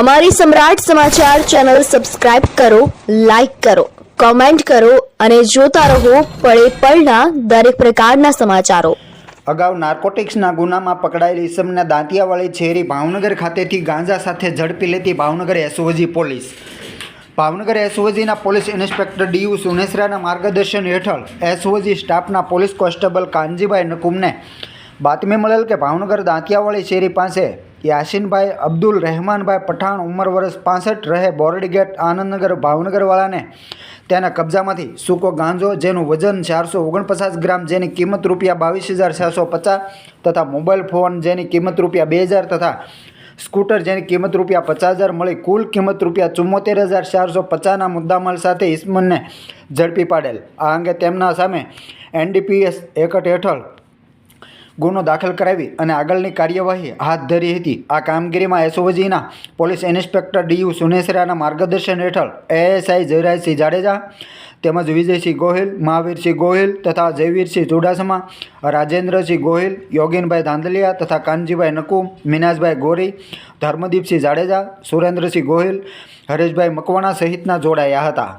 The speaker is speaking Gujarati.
અમારી સમ્રાટ સમાચાર ચેનલ સબસ્ક્રાઇબ કરો, લાઇક કરો, કોમેન્ટ કરો અને જોતા રહો પળે પળના દરેક પ્રકારના સમાચારો. અગાઉ નાર્કોટિક્સના ગુનામાં પકડાયેલી ઇસમના દાંતિયાવાળી છેરી ભાવનગર ખાતેથી ગાંજા સાથે ઝડપી લેતી ભાવનગર એસઓજી પોલીસ. ભાવનગર એસઓજીના પોલીસ ઇન્સ્પેક્ટર ડીયુ સુનેસરાના માર્ગદર્શન હેઠળ એસઓજી સ્ટાફના પોલીસ કોન્સ્ટેબલ કાનજીભાઈ નકુમને બાતમી મળેલ કે ભાવનગર દાંતિયાવાળી શેરી પાસે યાસીનભાઈ અબ્દુલ રહેમાનભાઈ પઠાણ ઉંમર વર્ષ પાસઠ રહે બોરડી ગેટ આનંદનગર ભાવનગરવાળાને. તેના કબજામાંથી સૂકો ગાંજો, જેનું વજન ચારસો ઓગણપચાસ ગ્રામ, જેની કિંમત રૂપિયા બાવીસ હજાર ચારસો પચાસ તથા મોબાઈલ ફોન જેની કિંમત રૂપિયા બે હજાર તથા સ્કૂટર જેની કિંમત રૂપિયા પચાસ હજાર મળી કુલ કિંમત રૂપિયા ચુમ્મોતેર હજાર ચારસો પચાસના મુદ્દામાલ સાથે ઇસ્મનને ઝડપી પાડેલ. આ અંગે તેમના સામે એનડીપીએસ એકટ હેઠળ ગુનો દાખલ કરાવી અને આગળની કાર્યવાહી હાથ ધરી હતી. આ કામગીરીમાં એસઓજીના પોલીસ ઇન્સ્પેક્ટર ડીયુ સુનેસરાના માર્ગદર્શન હેઠળ એએસઆઈ જયરાજસિંહ જાડેજા તેમજ વિજયસિંહ ગોહિલ, મહાવીરસિંહ ગોહિલ તથા જયવીરસિંહ ચુડાસમા, રાજેન્દ્રસિંહ ગોહિલ, યોગીનભાઈ ધાંધલિયા તથા કાનજીભાઈ નકુમ મિનાજભાઈ ગોરી, ધર્મદીપસિંહ જાડેજા, સુરેન્દ્રસિંહ ગોહિલ, હરેશભાઈ મકવાણા સહિતના જોડાયા હતા.